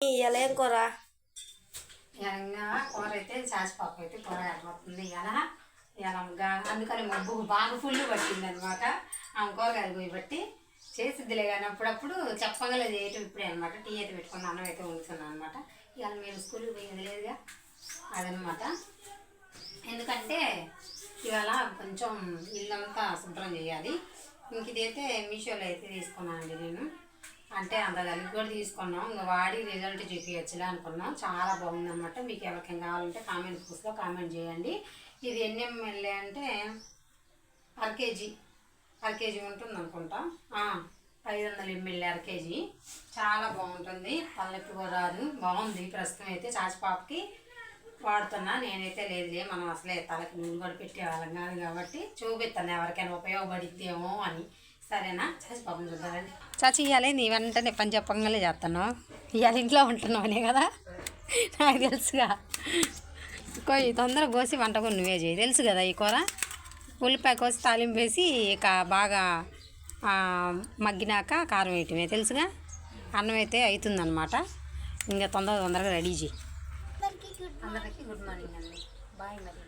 ఇవాళ ఏం కూర? కూర అయితే చాసిపాకు అయితే కూర అయిపోతుంది ఇవాళ ఇలా అందుకని మబ్బు బాగా ఫుల్ పట్టింది అనమాట ఆమె కూరగాయలు పోయి బట్టి చేసిద్దిలే కానీ అప్పుడప్పుడు చెప్పగల చేయటం ఇప్పుడే అనమాట. టీ అయితే పెట్టుకుని అన్నం అయితే వండుతున్నాను అనమాట ఇవాళ మేము స్కూల్కి పోయింది లేదుగా. అదనమాట. ఎందుకంటే ఇవాళ కొంచెం ఇల్లంతా శుభ్రం చేయాలి. ఇంక ఇదైతే మీషోలో అయితే తీసుకున్నానండి నేను. అంటే అంత కలిపి కూడా తీసుకున్నాం. ఇంకా వాడి రిజల్ట్ చూపించచ్చులే అనుకున్నాం. చాలా బాగుంది అనమాట మీకు ఎవరికైనా కావాలంటే కామెంట్ బాక్స్లో కామెంట్ చేయండి. ఇది ఎన్ని ఎంఎల్ఏ అంటే అర్కేజీ అర్కేజీ ఉంటుంది అనుకుంటా ఐదు వందల ఎంఎల్ఏ అరకేజీ చాలా బాగుంటుంది. తలనొప్పి కూడా రాదు. బాగుంది. ప్రస్తుతం అయితే చాచిపాపకి వాడుతున్నా. నేనైతే లేదులే. మనం అసలే తలకి నూనె కూడా పెట్టేవాళ్ళం కాదు కాబట్టి చూపిస్తాను ఎవరికైనా ఉపయోగపడిద్దేమో అని. సరేనా? చూద్దామండి. చాచి ఇవ్వాలి నీ వెంటనే పని చెప్పంగానే చేస్తాను. ఇవాళ ఇంట్లో ఉంటున్నావు అనే కదా? నాకు తెలుసుగా. కొయ్యి తొందర కోసి వంట కూడా నువ్వే చేయి. తెలుసు కదా ఈ కూర? ఉల్లిపాయ కోసి తాలింపు వేసి ఇక బాగా మగ్గినాక కారం వేయటమే తెలుసుగా? అన్నం అయితే అవుతుందన్నమాట ఇంకా తొందర తొందరగా రెడీ చేయి. అందరికీ గుడ్ మార్నింగ్ అండి. బాయ్ మరి.